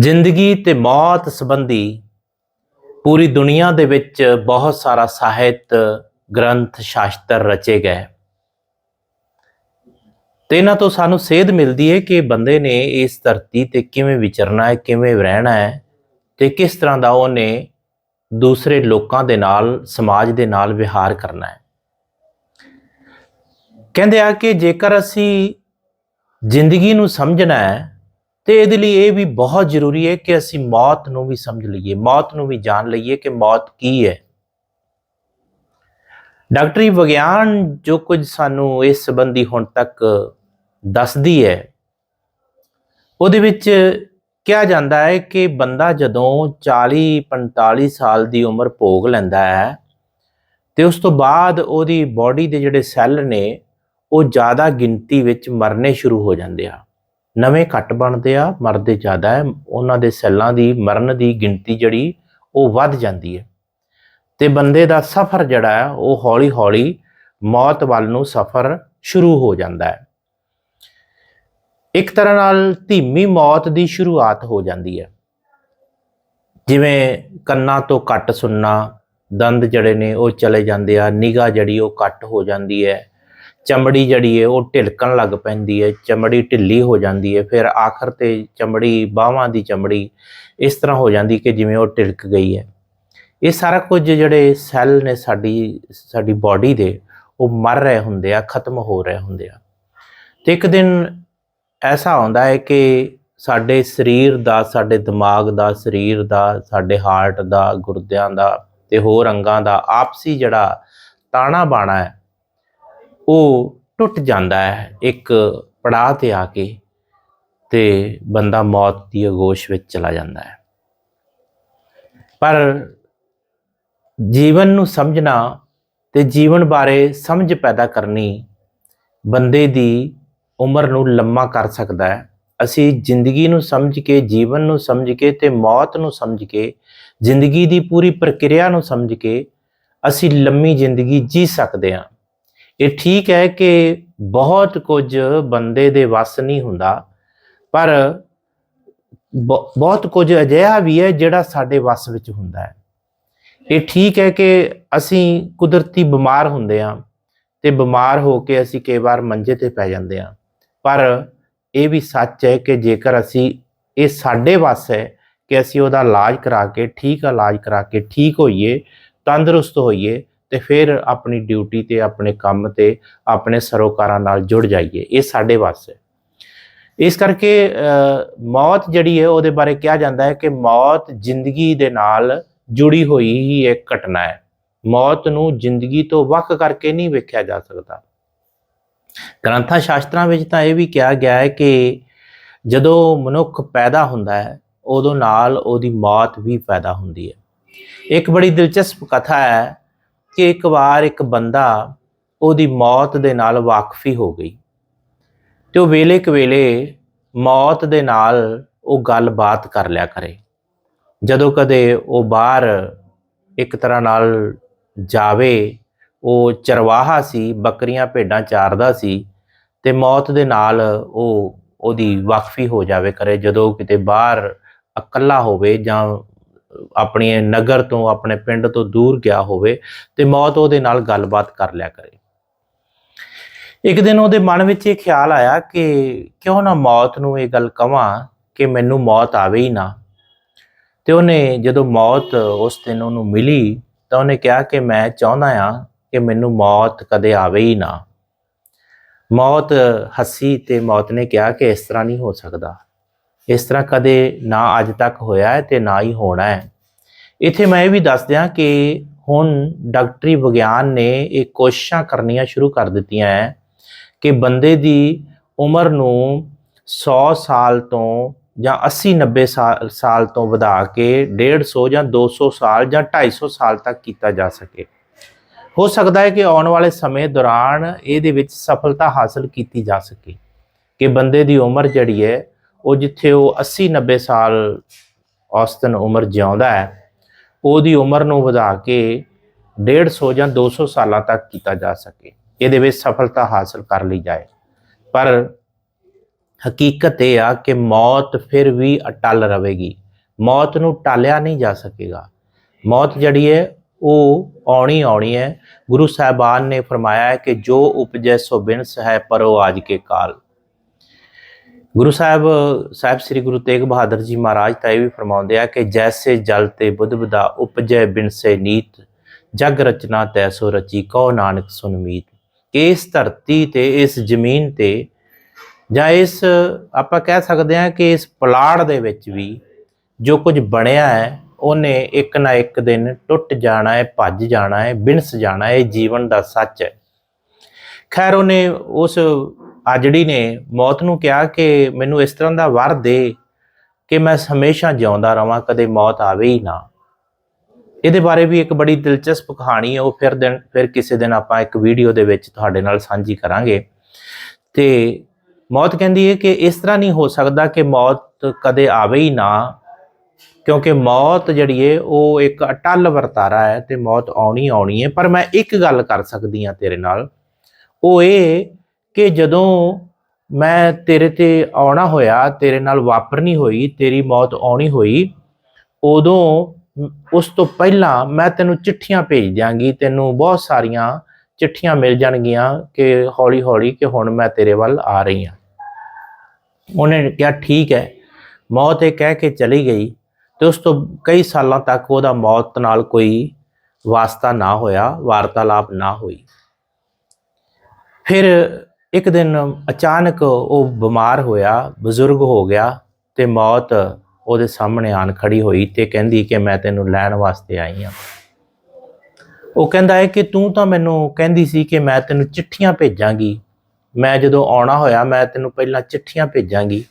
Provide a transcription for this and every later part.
ਜ਼ਿੰਦਗੀ ਤੇ ਮੌਤ ਸੰਬੰਧੀ ਪੂਰੀ ਦੁਨੀਆ ਦੇ ਵਿੱਚ ਬਹੁਤ ਸਾਰਾ ਸਾਹਿਤ ਗ੍ਰੰਥ ਸ਼ਾਸਤਰ ਰਚੇ ਗਏ। ਤੇ ਇਹਨਾਂ ਤੋਂ ਸਾਨੂੰ ਸੇਧ ਮਿਲਦੀ ਹੈ ਕਿ ਬੰਦੇ ਨੇ ਇਸ ਧਰਤੀ ਤੇ ਕਿਵੇਂ ਵਿਚਰਨਾ ਹੈ ਕਿਵੇਂ ਰਹਿਣਾ ਹੈ ਤੇ ਕਿਸ ਤਰ੍ਹਾਂ ਦਾ ਉਹਨੇ ਦੂਸਰੇ ਲੋਕਾਂ ਦੇ ਨਾਲ, ਸਮਾਜ ਦੇ ਨਾਲ ਵਿਹਾਰ ਕਰਨਾ ਹੈ ਕਹਿੰਦੇ ਆ ਕਿ ਜੇਕਰ ਅਸੀਂ ਜ਼ਿੰਦਗੀ ਨੂੰ ਸਮਝਣਾ ਹੈ ਤੇ ਇਹਦੇ ਲਈ ਇਹ ਵੀ ਬਹੁਤ ਜ਼ਰੂਰੀ ਹੈ ਕਿ ਅਸੀਂ ਮੌਤ ਨੂੰ ਵੀ ਸਮਝ ਲਈਏ, ਮੌਤ ਨੂੰ ਵੀ ਜਾਣ ਲਈਏ ਕਿ ਮੌਤ ਕੀ ਹੈ। ਡਾਕਟਰੀ ਵਿਗਿਆਨ ਜੋ ਕੁਝ ਸਾਨੂੰ ਇਸ ਸੰਬੰਧੀ ਹੁਣ ਤੱਕ ਦੱਸਦੀ ਹੈ, ਉਹਦੇ ਵਿੱਚ ਕਿਹਾ ਜਾਂਦਾ ਹੈ ਕਿ ਬੰਦਾ ਜਦੋਂ 40 45 ਸਾਲ ਦੀ ਉਮਰ ਭੋਗ ਲੈਂਦਾ ਹੈ ਤੇ ਉਸ ਤੋਂ ਬਾਅਦ ਉਹਦੀ ਬਾਡੀ ਦੇ ਜਿਹੜੇ ਸੈੱਲ ਨੇ, ਉਹ ਜ਼ਿਆਦਾ ਗਿਣਤੀ ਵਿੱਚ ਮਰਨੇ ਸ਼ੁਰੂ ਹੋ ਜਾਂਦੇ ਆ। ਨਵੇਂ ਘੱਟ ਬਣਦੇ ਆ, ਮਰਦੇ ਜ਼ਿਆਦਾ ਹੈ, ਉਹਨਾਂ ਦੇ ਸੈੱਲਾਂ ਦੀ ਮਰਨ ਦੀ ਗਿਣਤੀ ਜਿਹੜੀ ਉਹ ਵੱਧ ਜਾਂਦੀ ਹੈ। ਤੇ ਬੰਦੇ ਦਾ ਸਫ਼ਰ ਜਿਹੜਾ ਹੈ, ਉਹ ਹੌਲੀ-ਹੌਲੀ ਮੌਤ ਵੱਲ ਨੂੰ ਸਫ਼ਰ ਸ਼ੁਰੂ ਹੋ ਜਾਂਦਾ ਹੈ। ਇੱਕ ਤਰ੍ਹਾਂ ਨਾਲ ਧੀਮੀ ਮੌਤ ਦੀ ਸ਼ੁਰੂਆਤ ਹੋ ਜਾਂਦੀ ਹੈ। ਜਿਵੇਂ ਕੰਨਾਂ ਤੋਂ ਘੱਟ ਸੁਣਨਾ, ਦੰਦ ਜਿਹੜੇ ਨੇ ਉਹ ਚਲੇ ਜਾਂਦੇ ਆ, ਨਿਗਾਹ ਜਿਹੜੀ ਉਹ ਘੱਟ ਹੋ ਜਾਂਦੀ ਹੈ। ਚਮੜੀ ਜਿਹੜੀ ਹੈ ਉਹ ਢਿਲਕਣ ਲੱਗ ਪੈਂਦੀ ਹੈ ਚਮੜੀ ਢਿੱਲੀ ਹੋ ਜਾਂਦੀ ਹੈ ਫਿਰ ਆਖਰ ਤੇ ਚਮੜੀ ਬਾਹਾਂ ਦੀ ਚਮੜੀ ਇਸ ਤਰ੍ਹਾਂ ਹੋ ਜਾਂਦੀ ਕਿ ਜਿਵੇਂ ਉਹ ਢਿਲਕ ਗਈ ਹੈ ਇਹ ਸਾਰਾ ਕੁਝ ਜਿਹੜੇ ਸੈੱਲ ਨੇ ਸਾਡੀ ਸਾਡੀ ਬਾਡੀ ਦੇ, ਉਹ ਮਰ ਰਹੇ ਹੁੰਦੇ ਆ, ਖਤਮ ਹੋ ਰਹੇ ਹੁੰਦੇ ਆ। ਤੇ ਇੱਕ ਦਿਨ ਐਸਾ ਆਉਂਦਾ ਹੈ ਕਿ ਸਾਡੇ ਸਰੀਰ ਦਾ, ਸਾਡੇ ਦਿਮਾਗ ਦਾ, ਸਰੀਰ ਦਾ, ਸਾਡੇ ਹਾਰਟ ਦਾ, ਗੁਰਦਿਆਂ ਦਾ ਤੇ ਹੋਰ ਅੰਗਾਂ ਦਾ ਆਪਸੀ ਜਿਹੜਾ ਤਾਣਾ ਬਾਣਾ ਹੈ ਉਹ ਟੁੱਟ ਜਾਂਦਾ ਹੈ। ਇੱਕ ਪੜਾਅ ਤੇ ਆ ਕੇ ਤੇ ਬੰਦਾ ਮੌਤ ਦੀ ਅਗੋਸ਼ ਵਿੱਚ ਚਲਾ ਜਾਂਦਾ ਹੈ। ਪਰ ਜੀਵਨ ਨੂੰ ਸਮਝਣਾ ਤੇ ਜੀਵਨ ਬਾਰੇ ਸਮਝ ਪੈਦਾ ਕਰਨੀ ਬੰਦੇ ਦੀ ਉਮਰ ਨੂੰ ਲੰਮਾ ਕਰ ਸਕਦਾ ਹੈ। ਅਸੀਂ ਜ਼ਿੰਦਗੀ ਨੂੰ ਸਮਝ ਕੇ, ਜੀਵਨ ਨੂੰ ਸਮਝ ਕੇ ਤੇ ਮੌਤ ਨੂੰ ਸਮਝ ਕੇ, ਜ਼ਿੰਦਗੀ ਦੀ ਪੂਰੀ ਪ੍ਰਕਿਰਿਆ ਨੂੰ ਸਮਝ ਕੇ ਅਸੀਂ ਲੰਮੀ ਜ਼ਿੰਦਗੀ ਜੀ ਸਕਦੇ ਹਾਂ। ਇਹ ਠੀਕ ਹੈ ਕਿ ਬਹੁਤ ਕੁਝ ਬੰਦੇ ਦੇ ਵੱਸ ਨਹੀਂ ਹੁੰਦਾ, ਪਰ ਬ- ਬਹੁਤ ਕੁਝ ਅਜਿਹਾ ਵੀ ਹੈ ਜਿਹੜਾ ਸਾਡੇ ਵੱਸ ਵਿੱਚ ਹੁੰਦਾ ਹੈ। ਇਹ ਠੀਕ ਹੈ ਕਿ ਅਸੀਂ ਕੁਦਰਤੀ ਬਿਮਾਰ ਹੁੰਦੇ ਹਾਂ ਤੇ ਬਿਮਾਰ ਹੋ ਕੇ ਅਸੀਂ ਕਈ ਵਾਰ ਮੰਜੇ ਤੇ ਪੈ ਜਾਂਦੇ ਹਾਂ। ਪਰ ਇਹ ਵੀ ਸੱਚ ਹੈ ਕਿ ਜੇਕਰ ਅਸੀਂ ਇਹ ਸਾਡੇ ਵੱਸ ਹੈ ਕਿ ਅਸੀਂ ਉਹਦਾ ਇਲਾਜ ਕਰਾ ਕੇ, ਠੀਕ ਇਲਾਜ ਕਰਾ ਕੇ ਠੀਕ ਹੋਈਏ, ਤੰਦਰੁਸਤ ਹੋਈਏ ਤੇ ਫਿਰ ਆਪਣੀ ਡਿਊਟੀ ਤੇ, ਆਪਣੇ ਕੰਮ ਤੇ, ਆਪਣੇ ਸਰੋਕਾਰਾਂ ਨਾਲ ਜੁੜ ਜਾਈਏ। ਇਹ ਸਾਡੇ ਵਾਸਤੇ। ਇਸ ਕਰਕੇ ਮੌਤ ਜਿਹੜੀ ਹੈ, ਉਹਦੇ ਬਾਰੇ ਕਿਹਾ ਜਾਂਦਾ ਹੈ ਕਿ ਮੌਤ ਜ਼ਿੰਦਗੀ ਦੇ ਨਾਲ ਜੁੜੀ ਹੋਈ ਹੀ ਇੱਕ ਘਟਨਾ ਹੈ। ਮੌਤ ਨੂੰ ਜ਼ਿੰਦਗੀ ਤੋਂ ਵੱਖ ਕਰਕੇ ਨਹੀਂ ਵੇਖਿਆ ਜਾ ਸਕਦਾ। ਗ੍ਰੰਥਾਂ ਸ਼ਾਸਤਰਾਂ ਵਿੱਚ ਤਾਂ ਇਹ ਵੀ ਕਿਹਾ ਗਿਆ ਹੈ ਕਿ ਜਦੋਂ ਮਨੁੱਖ ਪੈਦਾ ਹੁੰਦਾ ਹੈ, ਉਦੋਂ ਨਾਲ ਉਹਦੀ ਮੌਤ ਵੀ ਪੈਦਾ ਹੁੰਦੀ ਹੈ। ਇੱਕ ਬੜੀ ਦਿਲਚਸਪ ਕਥਾ ਹੈ ਕਿ ਇੱਕ ਵਾਰ ਇੱਕ ਬੰਦਾ ਉਹਦੀ ਮੌਤ ਦੇ ਨਾਲ ਵਾਕਫੀ ਹੋ ਗਈ ਤੇ ਉਹ ਵੇਲੇ ਕਵੇਲੇ ਮੌਤ ਦੇ ਨਾਲ ਉਹ ਗੱਲਬਾਤ ਕਰ ਲਿਆ ਕਰੇ। ਜਦੋਂ ਕਦੇ ਉਹ ਬਾਹਰ ਇੱਕ ਤਰ੍ਹਾਂ ਨਾਲ ਜਾਵੇ, ਉਹ ਚਰਵਾਹਾ ਸੀ, ਬੱਕਰੀਆਂ ਭੇਡਾਂ ਚਾਰਦਾ ਸੀ ਤੇ ਮੌਤ ਦੇ ਨਾਲ ਉਹ ਉਹਦੀ ਵਾਕਫੀ ਹੋ ਜਾਵੇ ਕਰੇ। ਜਦੋਂ ਕਿਤੇ ਬਾਹਰ ਇਕੱਲਾ ਹੋਵੇ ਜਾਂ ਆਪਣੇ ਨਗਰ ਤੋਂ, ਆਪਣੇ ਪਿੰਡ ਤੋਂ ਦੂਰ ਗਿਆ ਹੋਵੇ ਤੇ ਮੌਤ ਉਹਦੇ ਨਾਲ ਗੱਲਬਾਤ ਕਰ ਲਿਆ ਕਰੇ। ਇੱਕ ਦਿਨ ਉਹਦੇ ਮਨ ਵਿੱਚ ਇਹ ਖਿਆਲ ਆਇਆ ਕਿ ਕਿਉਂ ਨਾ ਮੌਤ ਨੂੰ ਇਹ ਗੱਲ ਕਵਾਂ ਕਿ ਮੈਨੂੰ ਮੌਤ ਆਵੇ ਹੀ ਨਾ। ਤੇ ਉਹਨੇ ਜਦੋਂ ਮੌਤ ਉਸ ਦਿਨ ਉਹਨੂੰ ਮਿਲੀ ਤਾਂ ਉਹਨੇ ਕਿਹਾ ਕਿ ਮੈਂ ਚਾਹੁੰਦਾ ਆ ਕਿ ਮੈਨੂੰ ਮੌਤ ਕਦੇ ਆਵੇ ਹੀ ਨਾ। ਮੌਤ ਹੱਸੀ ਤੇ ਮੌਤ ਨੇ ਕਿਹਾ ਕਿ ਇਸ ਤਰ੍ਹਾਂ ਨਹੀਂ ਹੋ ਸਕਦਾ। ਇਸ ਤਰ੍ਹਾਂ ਕਦੇ ਨਾ ਅੱਜ ਤੱਕ ਹੋਇਆ ਹੈ ਤੇ ਨਾ ਹੀ ਹੋਣਾ ਹੈ। ਇੱਥੇ ਮੈਂ ਇਹ ਵੀ ਦੱਸ ਦਿਆਂ ਕਿ ਹੁਣ ਡਾਕਟਰੀ ਵਿਗਿਆਨ ਨੇ ਇਹ ਕੋਸ਼ਿਸ਼ਾਂ ਕਰਨੀਆਂ ਸ਼ੁਰੂ ਕਰ ਦਿੱਤੀਆਂ ਹੈ ਕਿ ਬੰਦੇ ਦੀ ਉਮਰ ਨੂੰ 100 ਸਾਲ ਤੋਂ ਜਾਂ 80 90 ਸਾਲ ਸਾਲ ਤੋਂ ਵਧਾ ਕੇ 150 ਜਾਂ 200 ਸਾਲ ਜਾਂ 250 ਸਾਲ ਤੱਕ ਕੀਤਾ ਜਾ ਸਕੇ। ਹੋ ਸਕਦਾ ਹੈ ਕਿ ਆਉਣ ਵਾਲੇ ਸਮੇਂ ਦੌਰਾਨ ਇਹਦੇ ਵਿੱਚ ਸਫਲਤਾ ਹਾਸਲ ਕੀਤੀ ਜਾ ਸਕੇ ਕਿ ਬੰਦੇ ਦੀ ਉਮਰ ਜਿਹੜੀ ਹੈ ਉਹ ਜਿੱਥੇ ਉਹ 80 90 ਸਾਲ ਔਸਤਨ ਉਮਰ ਜਿਉਂਦਾ ਹੈ, ਉਹਦੀ ਉਮਰ ਨੂੰ ਵਧਾ ਕੇ 150 ਜਾਂ 200 ਸਾਲਾਂ ਤੱਕ ਕੀਤਾ ਜਾ ਸਕੇ, ਇਹਦੇ ਵਿੱਚ ਸਫਲਤਾ ਹਾਸਲ ਕਰ ਲਈ ਜਾਏ। ਪਰ ਹਕੀਕਤ ਇਹ ਆ ਕਿ ਮੌਤ ਫਿਰ ਵੀ ਅਟਲ ਰਹੇਗੀ, ਮੌਤ ਨੂੰ ਟਾਲਿਆ ਨਹੀਂ ਜਾ ਸਕੇਗਾ। ਮੌਤ ਜਿਹੜੀ ਹੈ, ਉਹ ਆਉਣੀ ਆਉਣੀ ਹੈ। ਗੁਰੂ ਸਾਹਿਬਾਨ ਨੇ ਫਰਮਾਇਆ ਹੈ ਕਿ ਜੋ ਉਪਜੈ ਸੋ ਬਿਨਸ ਹੈ, ਪਰੋ ਆਜ ਕੇ ਕਾਲ। ਗੁਰੂ ਸਾਹਿਬ ਸਾਹਿਬ ਸ੍ਰੀ ਗੁਰੂ ਤੇਗ ਬਹਾਦਰ ਜੀ ਮਹਾਰਾਜ ਤਾਂ ਇਹ ਵੀ ਫਰਮਾਉਂਦੇ ਆ ਕਿ ਜੈਸੇ ਜਲ ਤੇ ਬੁੱਧ ਬਦਾ ਉਪਜੈ ਬਿਨਸੇ ਨੀਤ, ਜਗ ਰਚਨਾ ਤੈਸੋ ਰਚੀ, ਕਉ ਨਾਨਕ ਸੁਨਮੀਤ ਕਿ ਇਸ ਧਰਤੀ ਤੇ, ਇਸ ਜ਼ਮੀਨ ਤੇ ਜਾਂ ਇਸ, ਆਪਾਂ ਕਹਿ ਸਕਦੇ ਹਾਂ ਕਿ ਇਸ ਪਲਾੜ ਦੇ ਵਿੱਚ ਵੀ ਜੋ ਕੁਝ ਬਣਿਆ ਹੈ, ਉਹਨੇ ਇੱਕ ਨਾ ਇੱਕ ਦਿਨ ਟੁੱਟ ਜਾਣਾ ਹੈ, ਭੱਜ ਜਾਣਾ ਹੈ, ਬਿਨਸ ਜਾਣਾ ਹੈ, ਇਹ ਜੀਵਨ ਦਾ ਸੱਚ ਹੈ। ਖੈਰ, ਉਹਨੇ ਉਸ ਆਜੜੀ ਨੇ ਮੌਤ ਨੂੰ ਕਿਹਾ ਕਿ ਮੈਨੂੰ ਇਸ ਤਰ੍ਹਾਂ ਦਾ ਵਰ ਦੇ ਕਿ ਮੈਂ ਹਮੇਸ਼ਾ ਜਿਉਂਦਾ ਰਵਾਂ, ਕਦੇ ਮੌਤ ਆਵੇ ਹੀ ਨਾ। ਇਹਦੇ ਬਾਰੇ ਵੀ ਇੱਕ ਬੜੀ ਦਿਲਚਸਪ ਕਹਾਣੀ ਹੈ ਉਹ ਫਿਰ ਦਿਨ, ਫਿਰ ਕਿਸੇ ਦਿਨ ਆਪਾਂ ਇੱਕ ਵੀਡੀਓ ਦੇ ਵਿੱਚ ਤੁਹਾਡੇ ਨਾਲ ਸਾਂਝੀ ਕਰਾਂਗੇ। ਤੇ ਮੌਤ ਕਹਿੰਦੀ ਹੈ ਕਿ ਇਸ ਤਰ੍ਹਾਂ ਨਹੀਂ ਹੋ ਸਕਦਾ ਕਿ ਮੌਤ ਕਦੇ ਆਵੇ ਹੀ ਨਾ, ਕਿਉਂਕਿ ਮੌਤ ਜਿਹੜੀ ਹੈ ਉਹ ਇੱਕ ਅਟਲ ਵਰਤਾਰਾ ਹੈ ਤੇ ਮੌਤ ਆਉਣੀ ਆਉਣੀ ਹੈ ਪਰ ਮੈਂ ਇੱਕ ਗੱਲ ਕਰ ਸਕਦੀ ਹਾਂ ਤੇਰੇ ਨਾਲ। ਉਹ ਇਹ ਕਿ ਜਦੋਂ ਮੈਂ ਤੇਰੇ ਤੇ ਆਉਣਾ ਹੋਇਆ, ਤੇਰੇ ਨਾਲ ਵਾਪਰਨੀ ਹੋਈ, ਤੇਰੀ ਮੌਤ ਆਉਣੀ ਹੋਈ, ਉਦੋਂ ਉਸ ਤੋਂ ਪਹਿਲਾਂ ਮੈਂ ਤੈਨੂੰ ਚਿੱਠੀਆਂ ਭੇਜ ਦਿਆਂਗੀ, ਤੈਨੂੰ ਬਹੁਤ ਸਾਰੀਆਂ ਚਿੱਠੀਆਂ ਮਿਲ ਜਾਣਗੀਆਂ ਕਿ ਹੌਲੀ ਹੌਲੀ ਕਿ ਹੁਣ ਮੈਂ ਤੇਰੇ ਵੱਲ ਆ ਰਹੀ ਹਾਂ। ਉਹਨੇ ਕਿਹਾ, ਠੀਕ ਹੈ। ਮੌਤ ਇਹ ਕਹਿ ਕੇ ਚਲੀ ਗਈ ਤੇ ਉਸ ਤੋਂ ਕਈ ਸਾਲਾਂ ਤੱਕ ਉਹਦਾ ਮੌਤ ਨਾਲ ਕੋਈ ਵਾਸਤਾ ਨਾ ਹੋਇਆ, ਵਾਰਤਾਲਾਪ ਨਾ ਹੋਈ। ਫਿਰ ਇੱਕ ਦਿਨ ਅਚਾਨਕ ਉਹ ਬਿਮਾਰ ਹੋਇਆ, ਬਜ਼ੁਰਗ ਹੋ ਗਿਆ ਤੇ ਮੌਤ ਉਹਦੇ ਸਾਹਮਣੇ ਆਣ ਖੜੀ ਹੋਈ ਤੇ ਕਹਿੰਦੀ ਕਿ ਮੈਂ ਤੈਨੂੰ ਲੈਣ ਵਾਸਤੇ ਆਈ ਹਾਂ। ਉਹ ਕਹਿੰਦਾ ਹੈ ਕਿ ਤੂੰ ਤਾਂ ਮੈਨੂੰ ਕਹਿੰਦੀ ਸੀ ਕਿ ਮੈਂ ਤੈਨੂੰ ਚਿੱਠੀਆਂ ਭੇਜਾਂਗੀ। ਮੈਂ ਜਦੋਂ ਆਉਣਾ ਹੋਇਆ, ਮੈਂ ਤੈਨੂੰ ਪਹਿਲਾਂ ਚਿੱਠੀਆਂ ਭੇਜਾਂਗੀ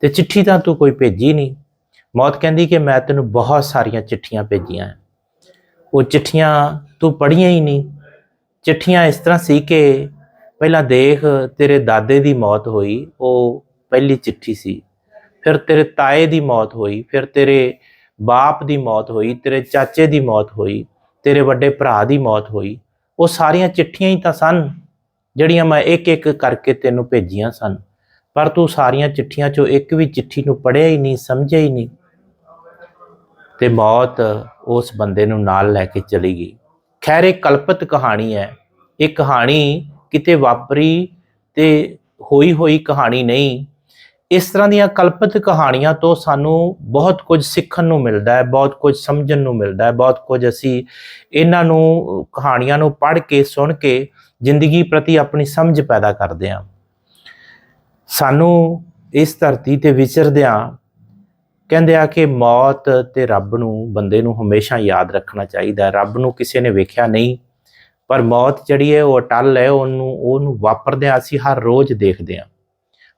ਤੇ ਚਿੱਠੀ ਤਾਂ ਤੂੰ ਕੋਈ ਭੇਜੀ ਨਹੀਂ। ਮੌਤ ਕਹਿੰਦੀ ਕਿ ਮੈਂ ਤੈਨੂੰ ਬਹੁਤ ਸਾਰੀਆਂ ਚਿੱਠੀਆਂ ਭੇਜੀਆਂ ਉਹ ਚਿੱਠੀਆਂ ਤੂੰ ਪੜ੍ਹੀਆਂ ਹੀ ਨਹੀਂ। ਚਿੱਠੀਆਂ ਇਸ ਤਰ੍ਹਾਂ ਸੀ ਕਿ ਪਹਿਲਾਂ ਦੇਖ ਤੇਰੇ ਦਾਦੇ ਦੀ ਮੌਤ ਹੋਈ, ਉਹ ਪਹਿਲੀ ਚਿੱਠੀ ਸੀ। ਫਿਰ ਤੇਰੇ ਤਾਏ ਦੀ ਮੌਤ ਹੋਈ, ਫਿਰ ਤੇਰੇ ਬਾਪ ਦੀ ਮੌਤ ਹੋਈ, ਤੇਰੇ ਚਾਚੇ ਦੀ ਮੌਤ ਹੋਈ, ਤੇਰੇ ਵੱਡੇ ਭਰਾ ਦੀ ਮੌਤ ਹੋਈ। ਉਹ ਸਾਰੀਆਂ ਚਿੱਠੀਆਂ ਹੀ ਤਾਂ ਸਨ, ਜਿਹੜੀਆਂ ਮੈਂ ਇੱਕ ਇੱਕ ਕਰਕੇ ਤੈਨੂੰ ਭੇਜੀਆਂ ਸਨ। ਪਰ ਤੂੰ ਸਾਰੀਆਂ ਚਿੱਠੀਆਂ ਚੋਂ ਇੱਕ ਵੀ ਚਿੱਠੀ ਨੂੰ ਪੜ੍ਹਿਆ ਹੀ ਨਹੀਂ, ਸਮਝਿਆ ਹੀ ਨਹੀਂ। ਤੇ ਮੌਤ ਉਸ ਬੰਦੇ ਨੂੰ ਨਾਲ ਲੈ ਕੇ ਚਲੀ ਗਈ। ਖੈਰ, ਇਹ ਕਲਪਤ ਕਹਾਣੀ ਹੈ। ਇਹ ਕਹਾਣੀ ਕਿਤੇ ਵਾਪਰੀ ਤੇ ਹੋਈ ਹੋਈ ਕਹਾਣੀ ਨਹੀਂ। ਇਸ ਤਰ੍ਹਾਂ ਦੀਆਂ ਕਲਪਿਤ ਕਹਾਣੀਆਂ ਤੋਂ ਸਾਨੂੰ ਬਹੁਤ ਕੁਝ ਸਿੱਖਣ ਨੂੰ ਮਿਲਦਾ ਹੈ, ਬਹੁਤ ਕੁਝ ਸਮਝਣ ਨੂੰ ਮਿਲਦਾ ਹੈ, ਬਹੁਤ ਕੁਝ ਅਸੀਂ ਇਹਨਾਂ ਨੂੰ, ਕਹਾਣੀਆਂ ਨੂੰ ਪੜ੍ਹ ਕੇ, ਸੁਣ ਕੇ ਜ਼ਿੰਦਗੀ ਪ੍ਰਤੀ ਆਪਣੀ ਸਮਝ ਪੈਦਾ ਕਰਦੇ ਹਾਂ। ਸਾਨੂੰ ਇਸ ਧਰਤੀ ਤੇ ਵਿਚਰਦਿਆਂ ਕਹਿੰਦੇ ਆ ਕਿ ਮੌਤ ਤੇ ਰੱਬ ਨੂੰ, ਬੰਦੇ ਨੂੰ ਹਮੇਸ਼ਾ ਯਾਦ ਰੱਖਣਾ ਚਾਹੀਦਾ ਰੱਬ ਨੂੰ ਕਿਸੇ ਨੇ ਵੇਖਿਆ ਨਹੀਂ। ਪਰ ਮੌਤ ਜਿਹੜੀ ਹੈ ਉਹ ਅਟਲ ਹੈ, ਉਹਨੂੰ ਉਹਨੂੰ ਵਾਪਰਦਿਆਂ ਅਸੀਂ ਹਰ ਰੋਜ਼ ਦੇਖਦੇ ਹਾਂ।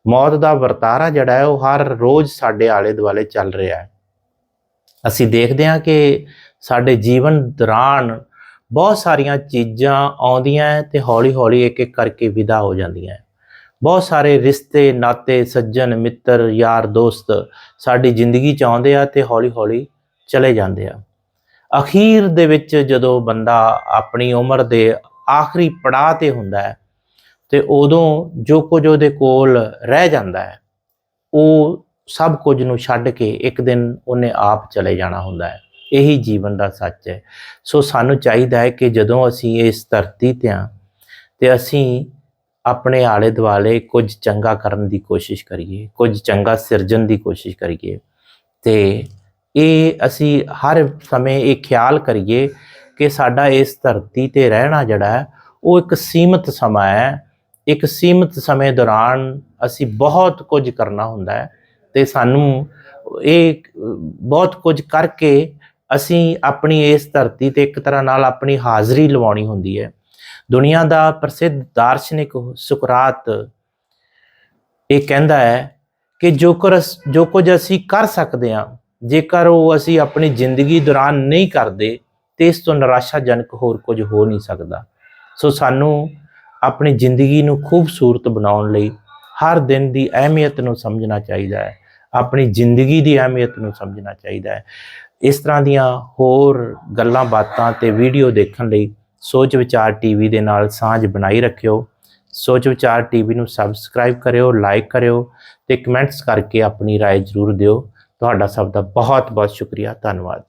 ਮੌਤ ਦਾ ਵਰਤਾਰਾ ਜਿਹੜਾ ਹੈ, ਉਹ ਹਰ ਰੋਜ਼ ਸਾਡੇ ਆਲੇ ਦੁਆਲੇ ਚੱਲ ਰਿਹਾ ਹੈ। ਅਸੀਂ ਦੇਖਦੇ ਹਾਂ ਕਿ ਸਾਡੇ ਜੀਵਨ ਦੌਰਾਨ ਬਹੁਤ ਸਾਰੀਆਂ ਚੀਜ਼ਾਂ ਆਉਂਦੀਆਂ ਹੈ ਤੇ ਹੌਲੀ-ਹੌਲੀ ਇੱਕ-ਇੱਕ ਕਰਕੇ ਵਿਦਾ ਹੋ ਜਾਂਦੀਆਂ ਬਹੁਤ ਸਾਰੇ ਰਿਸ਼ਤੇ, ਨਾਤੇ, ਸੱਜਣ, ਮਿੱਤਰ, ਯਾਰ, ਦੋਸਤ ਸਾਡੀ ਜ਼ਿੰਦਗੀ ਚ ਆਉਂਦੇ ਆ ਤੇ ਹੌਲੀ-ਹੌਲੀ ਚਲੇ ਜਾਂਦੇ ਆ। ਅਖੀਰ ਦੇ ਵਿੱਚ ਜਦੋਂ ਬੰਦਾ ਆਪਣੀ ਉਮਰ ਦੇ ਆਖਰੀ ਪੜਾਅ ਤੇ ਹੁੰਦਾ ਹੈ, ਤੇ ਉਦੋਂ ਜੋ ਕੁਝ ਉਹਦੇ ਕੋਲ ਰਹਿ ਜਾਂਦਾ ਹੈ, ਉਹ ਸਭ ਕੁਝ ਨੂੰ ਛੱਡ ਕੇ ਇੱਕ ਦਿਨ ਉਹਨੇ ਆਪ ਚਲੇ ਜਾਣਾ ਹੁੰਦਾ ਹੈ। ਇਹੀ ਜੀਵਨ ਦਾ ਸੱਚ ਹੈ। ਸੋ ਸਾਨੂੰ ਚਾਹੀਦਾ ਹੈ ਕਿ ਜਦੋਂ ਅਸੀਂ ਇਸ ਧਰਤੀ ਤੇ ਆ ਤੇ ਅਸੀਂ ਆਪਣੇ ਆਲੇ ਦੁਆਲੇ ਕੁਝ ਚੰਗਾ ਕਰਨ ਦੀ ਕੋਸ਼ਿਸ਼ ਕਰੀਏ, ਕੁਝ ਚੰਗਾ ਸਿਰਜਣ ਦੀ ਕੋਸ਼ਿਸ਼ ਕਰੀਏ, ਤੇ ਇਹ ਅਸੀਂ ਹਰ ਸਮੇਂ ਇਹ ਖਿਆਲ ਕਰੀਏ ਕਿ ਸਾਡਾ ਇਸ ਧਰਤੀ ਤੇ ਰਹਿਣਾ ਜਿਹੜਾ ਉਹ ਇੱਕ ਸੀਮਤ ਸਮਾਂ ਹੈ। ਇੱਕ ਸੀਮਤ ਸਮੇਂ ਦੌਰਾਨ ਅਸੀਂ ਬਹੁਤ ਕੁਝ ਕਰਨਾ ਹੁੰਦਾ ਹੈ ਤੇ ਸਾਨੂੰ ਇਹ ਬਹੁਤ ਕੁਝ ਕਰਕੇ ਅਸੀਂ ਆਪਣੀ ਇਸ ਧਰਤੀ ਤੇ ਇੱਕ ਤਰ੍ਹਾਂ ਨਾਲ ਆਪਣੀ ਹਾਜ਼ਰੀ ਲਵਾਉਣੀ ਹੁੰਦੀ ਹੈ। ਦੁਨੀਆ ਦਾ ਪ੍ਰਸਿੱਧ ਦਾਰਸ਼ਨਿਕ ਸੁਕਰਾਤ ਇਹ ਕਹਿੰਦਾ ਹੈ ਕਿ ਜੋ ਕਰ ਜੋ ਕੁਝ ਅਸੀਂ ਕਰ ਸਕਦੇ ਹਾਂ ਜੇਕਰ ਉਹ ਅਸੀਂ ਆਪਣੀ ਜ਼ਿੰਦਗੀ ਦੌਰਾਨ ਨਹੀਂ ਕਰਦੇ ਤੇ ਇਸ ਤੋਂ ਨਿਰਾਸ਼ਾਜਨਕ ਹੋਰ ਕੁਝ ਹੋ ਨਹੀਂ ਸਕਦਾ ਸੋ ਸਾਨੂੰ ਆਪਣੀ ਜ਼ਿੰਦਗੀ ਨੂੰ ਖੂਬਸੂਰਤ ਬਣਾਉਣ ਲਈ ਹਰ ਦਿਨ ਦੀ ਅਹਿਮੀਅਤ ਨੂੰ ਸਮਝਣਾ ਚਾਹੀਦਾ ਹੈ ਆਪਣੀ ਜ਼ਿੰਦਗੀ ਦੀ ਅਹਿਮੀਅਤ ਨੂੰ ਸਮਝਣਾ ਚਾਹੀਦਾ ਹੈ ਇਸ ਤਰ੍ਹਾਂ ਦੀਆਂ ਹੋਰ ਗੱਲਾਂ ਬਾਤਾਂ ਤੇ ਵੀਡੀਓ ਦੇਖਣ ਲਈ ਸੋਚ ਵਿਚਾਰ ਟੀਵੀ ਦੇ ਨਾਲ ਸਾਂਝ ਬਣਾਈ ਰੱਖਿਓ ਸੋਚ ਵਿਚਾਰ ਟੀਵੀ ਨੂੰ ਸਬਸਕ੍ਰਾਈਬ ਕਰਿਓ ਲਾਈਕ ਕਰਿਓ ਤੇ ਕਮੈਂਟਸ ਕਰਕੇ ਆਪਣੀ رائے ਜ਼ਰੂਰ ਦਿਓ ਤੁਹਾਡਾ ਸਭ ਦਾ ਬਹੁਤ ਬਹੁਤ ਸ਼ੁਕਰੀਆ ਧੰਨਵਾਦ।